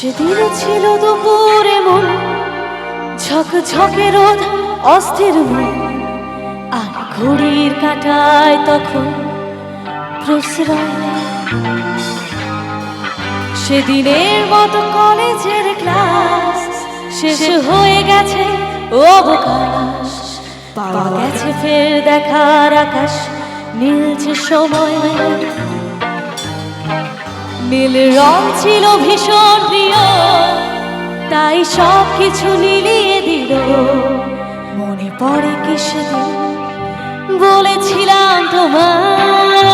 সেদিন ছিল দুপুরে মন। ঝকঝকে রোদ, অস্থির মন। আর ঘড়ির কাটায় তখন প্রশ্রয়। সেদিনের মতো কলেজের ক্লাস শেষ হয়ে গেছে অবকাশ। পাওয়া গেছে ফের দেখার আকাশ নীলছে সময়। নীল রং ছিল ভীষণ প্রিয়, তাই সব কিছু নীলিয়ে দিল। মনে পড়ে কি সেদিন? বলেছিলাম তোমার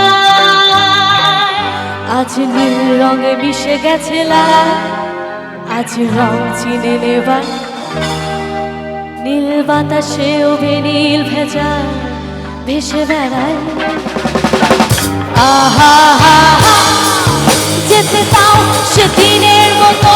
আজ নীল রঙে মিশে গেছে আজ রং চিনে নেবার নীল বাতাসেও বেনীল ভেজা ভেসে বেড়ায়। আহা, হা হা। যেতে তাও সেদিনের মতো।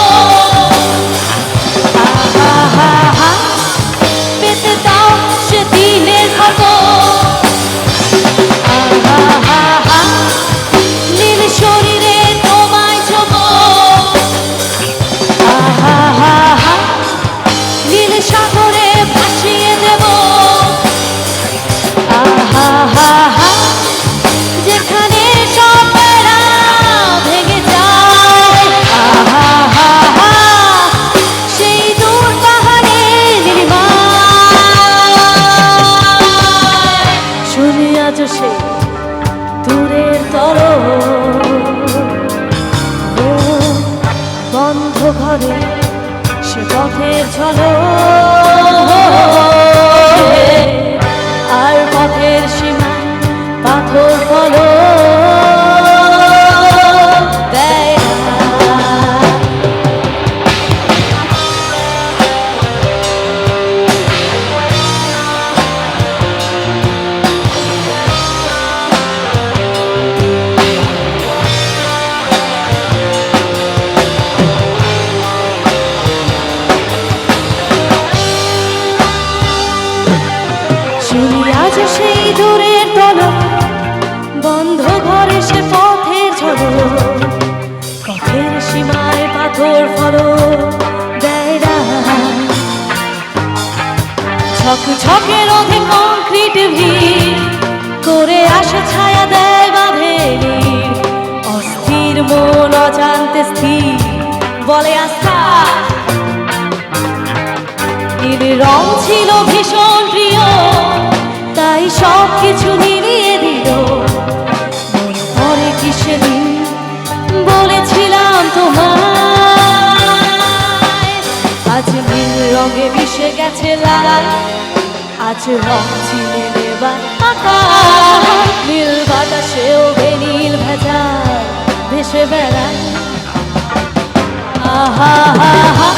আজ সেই দূরের তলক বন্ধ ঘরে সে পথের ঝলক পথের সীমায় পাথর ফলো, দেয় না ছক ছকে রোধে কংক্রিট ভিড়, করে আসে ছায়া দেয় বাঁধে অস্থির মন অজান্তে স্থির, বলে আস্থা। রং ছিল ভীষণ প্রিয়। তাই সব কিছু মিলিয়ে দিল। মনে পড়ে কি সেদিন বলেছিলাম তোমায়, আজ নীল রঙে মিশে গেছে লাল, আজ রং চিনে নেবার আকাশ। নীল বাতাসেও বেনীল ভেজা ভেসে বেড়ায়। আহা হা হা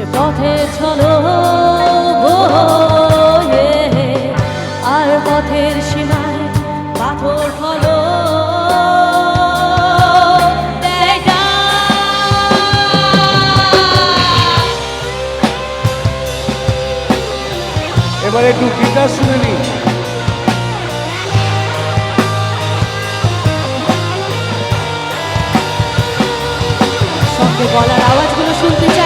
সে পথে চলো আর পথের সীমায় পাথর ফলো। না। এবার একটু গিটার শুনে নিই। সঙ্গে গলার আওয়াজগুলো শুনতে